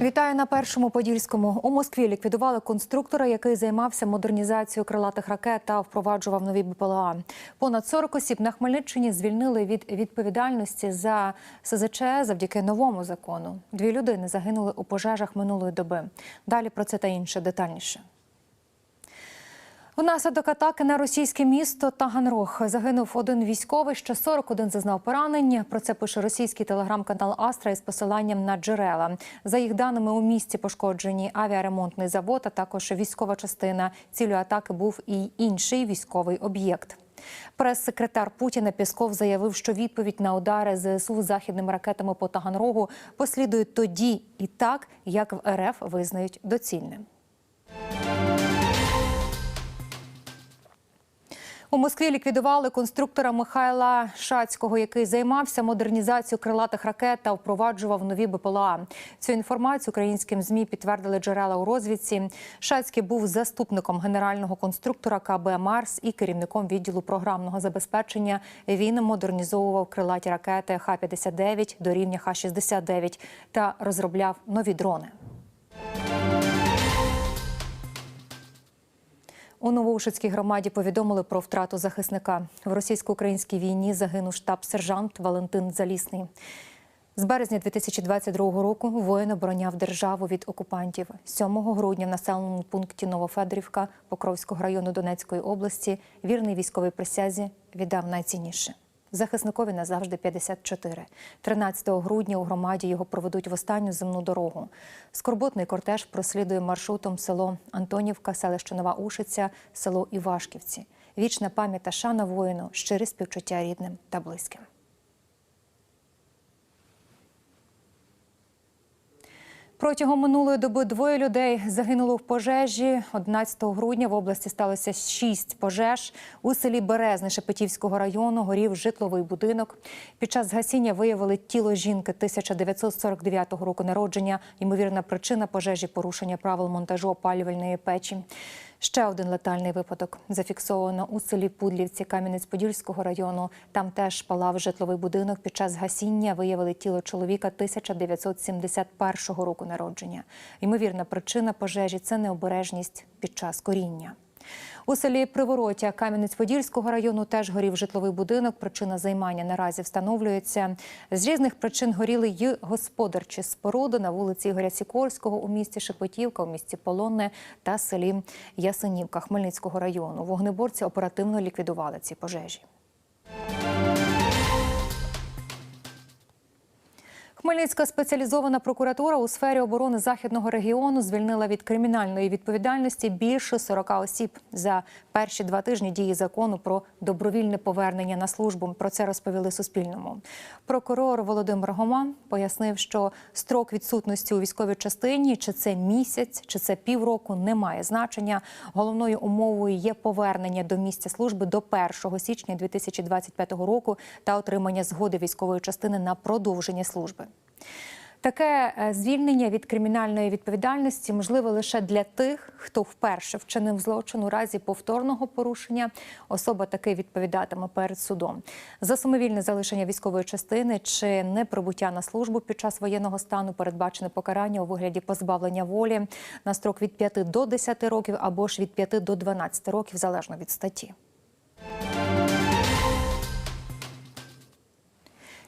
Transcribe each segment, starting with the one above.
Вітаю на першому подільському. У Москві ліквідували конструктора, який займався модернізацією крилатих ракет та впроваджував нові БПЛА. Понад 40 осіб на Хмельниччині звільнили від відповідальності за СЗЧ завдяки новому закону. Дві людини загинули у пожежах минулої доби. Далі про це та інше детальніше. Внаслідок атаки на російське місто Таганрог загинув один військовий, ще 41 зазнав поранень. Про це пише російський телеграм-канал Астра із посиланням на джерела. За їх даними, у місті пошкоджені авіаремонтний завод, а також військова частина. Цілю атаки був і інший військовий об'єкт. Прес-секретар Путіна Пісков заявив, що відповідь на удари ЗСУ західними ракетами по Таганрогу послідує тоді і так, як в РФ визнають доцільним. У Москві ліквідували конструктора Михайла Шацького, який займався модернізацією крилатих ракет та впроваджував нові БПЛА. Цю інформацію українським змі підтвердили джерела у розвідці. Шацький був заступником генерального конструктора КБ Марс і керівником відділу програмного забезпечення. Він модернізовував крилаті ракети Х-59 до рівня Х-69 та розробляв нові дрони. У Новоушицькій громаді повідомили про втрату захисника. В російсько-українській війні загинув штаб-сержант Валентин Залісний. З березня 2022 року воїн обороняв державу від окупантів. 7 грудня в населеному пункті Новофедорівка Покровського району Донецької області вірний військовій присязі віддав найцінніше. Захисникові назавжди 54. 13 грудня у громаді його проведуть в останню земну дорогу. Скорботний кортеж прослідує маршрутом село Антонівка, селище Нова Ушиця, село Івашківці. Вічна пам'ять та шана воїну, щире співчуття рідним та близьким. Протягом минулої доби двоє людей загинуло в пожежі. 11 грудня в області сталося шість пожеж. У селі Березне Шепетівського району горів житловий будинок. Під час гасіння виявили тіло жінки 1949 року народження. Ймовірна причина пожежі порушення правил монтажу опалювальної печі. Ще один летальний випадок зафіксовано у селі Пудлівці Кам'янець-Подільського району. Там теж палав житловий будинок. Під час гасіння виявили тіло чоловіка 1971 року народження. Ймовірна причина пожежі це необережність під час коріння. У селі Приворотя Кам'янець-Подільського району теж горів житловий будинок. Причина займання наразі встановлюється. З різних причин горіли й господарчі споруди на вулиці Ігоря Сікорського у місті Шепетівка, у місті Полонне та селі Ясенівка Хмельницького району. Вогнеборці оперативно ліквідували ці пожежі. Хмельницька спеціалізована прокуратура у сфері оборони західного регіону звільнила від кримінальної відповідальності більше 40 осіб за перші два тижні дії закону про добровільне повернення на службу. Про це розповіли Суспільному. Прокурор Володимир Гоман пояснив, що строк відсутності у військовій частині, чи це місяць, чи це півроку, не має значення. Головною умовою є повернення до місця служби до 1 січня 2025 року та отримання згоди військової частини на продовження служби. Таке е, звільнення від кримінальної відповідальності можливе лише для тих, хто вперше вчинив злочин у разі повторного порушення. Особа таки відповідатиме перед судом за самовільне залишення військової частини чи неприбуття на службу під час воєнного стану. Передбачене покарання у вигляді позбавлення волі на строк від 5 до 10 років або ж від 5 до 12 років залежно від статті.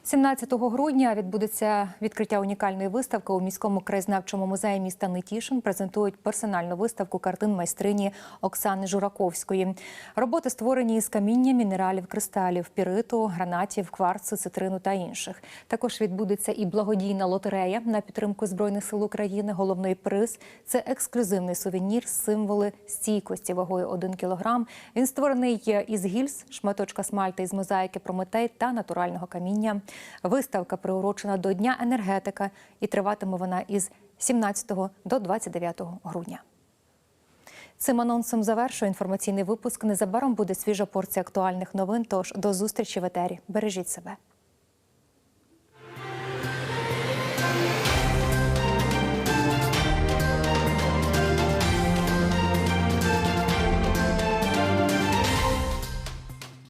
17 грудня відбудеться відкриття унікальної виставки у міському краєзнавчому музеї міста Нетішин. Презентують персональну виставку картин майстрині Оксани Жураковської. Роботи створені із каміння, мінералів, кристалів, піриту, гранатів, кварцу, цитрину та інших. Також відбудеться і благодійна лотерея на підтримку збройних сил України. Головний приз це ексклюзивний сувенір, символи стійкості вагою 1 кілограм. Він створений із гільз, шматочка смальти із мозаїки Прометей та натурального каміння. Виставка приурочена до Дня енергетика і триватиме вона із 17 до 29 грудня. Цим анонсом завершую інформаційний випуск. Незабаром буде свіжа порція актуальних новин. Тож до зустрічі в етері. Бережіть себе.